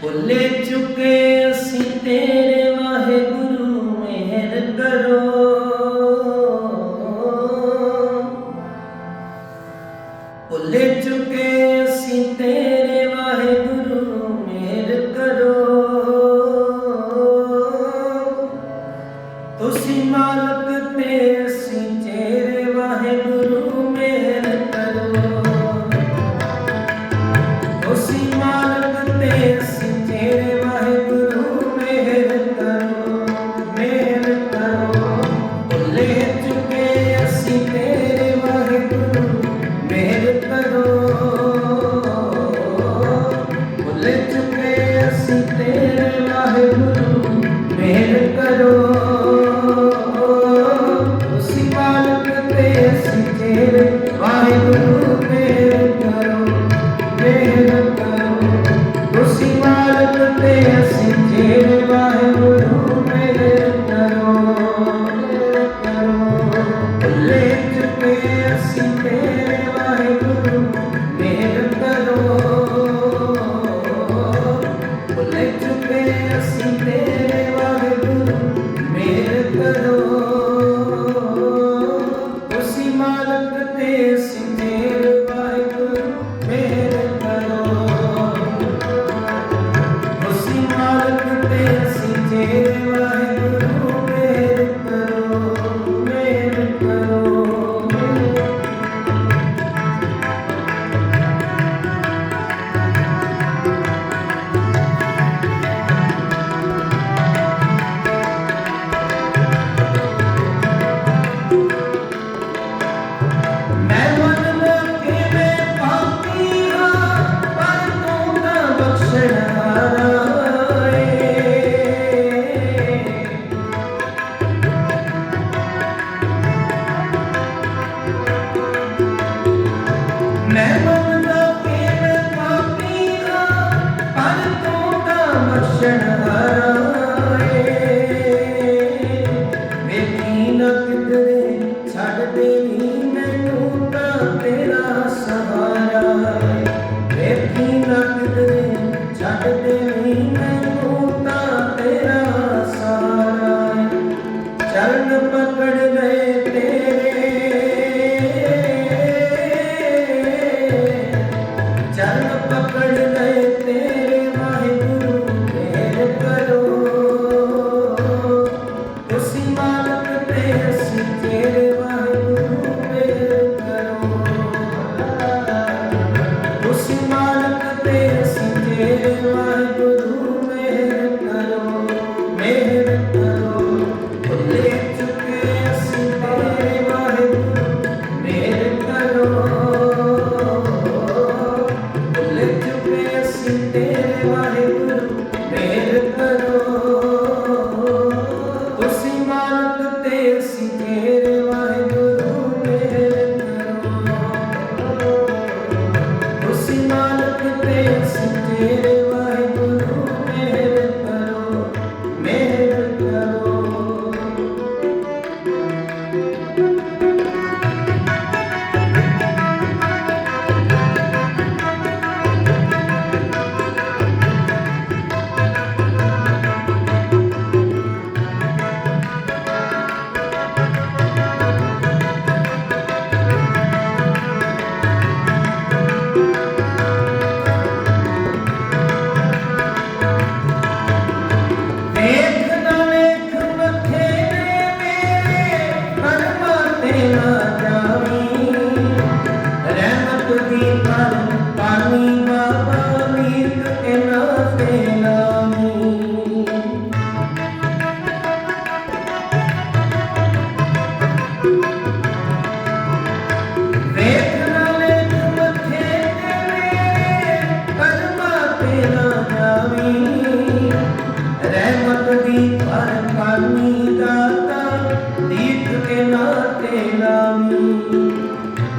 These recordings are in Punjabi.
ਭੁੱਲੇ ਚੁੱਕੇ ਅਸੀਂ ਤੇਰੇ ਵਾਹਿਗੁਰੂ, ਮਿਹਰ ਕਰੋ। ਭੁੱਲੇ ਚੁੱਕੇ ਅਸੀਂ ਤੇਰੇ ਵਾਹਿਗੁਰੂ, ਮਿਹਰ ਕਰੋ। ਤੁਸੀਂ ਮਾਲਕ ਤੇ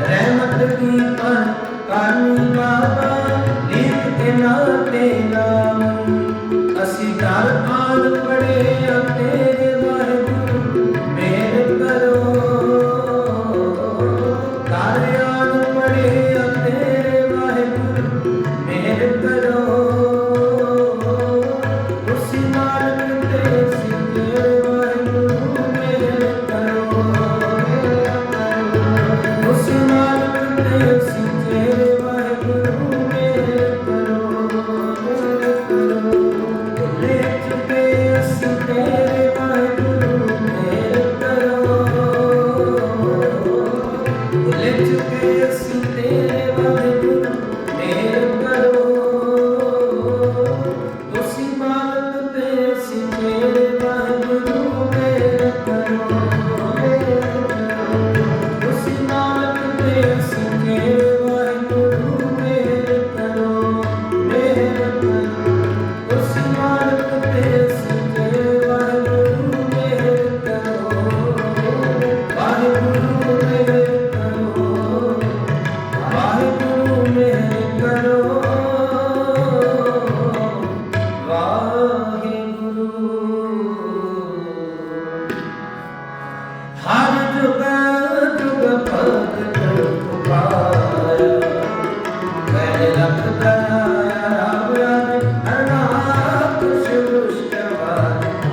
ਰਹਿਮਤ ਕੀ ਪਰ ਕਰਨੀ Deus é mais.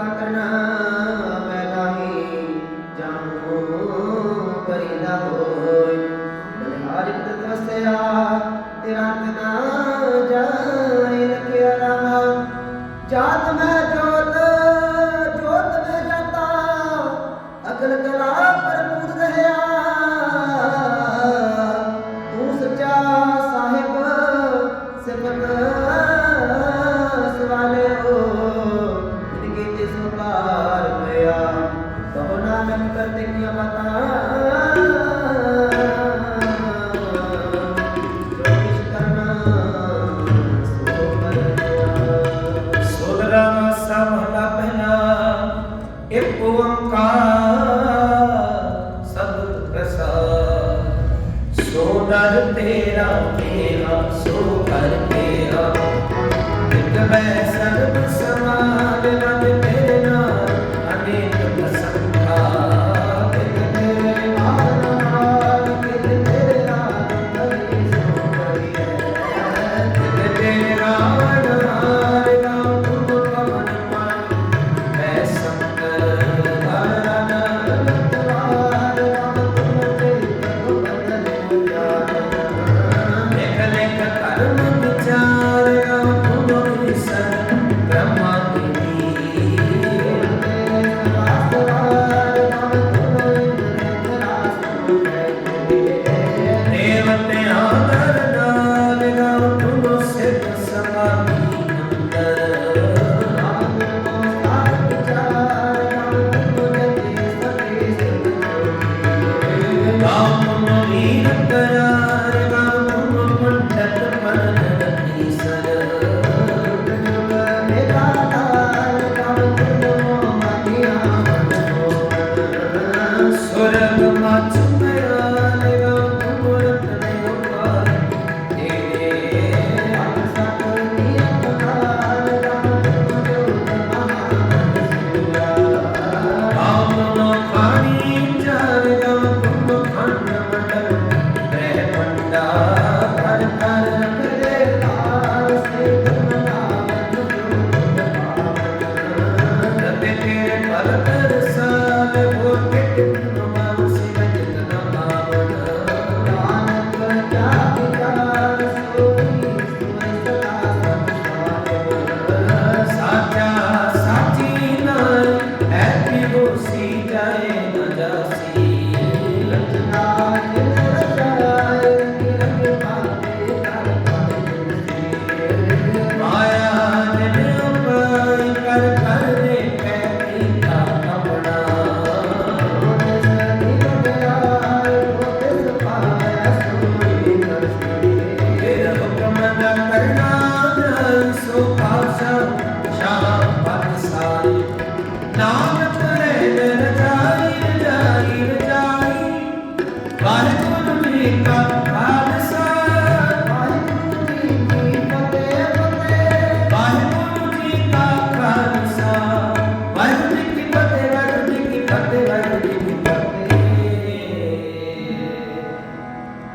i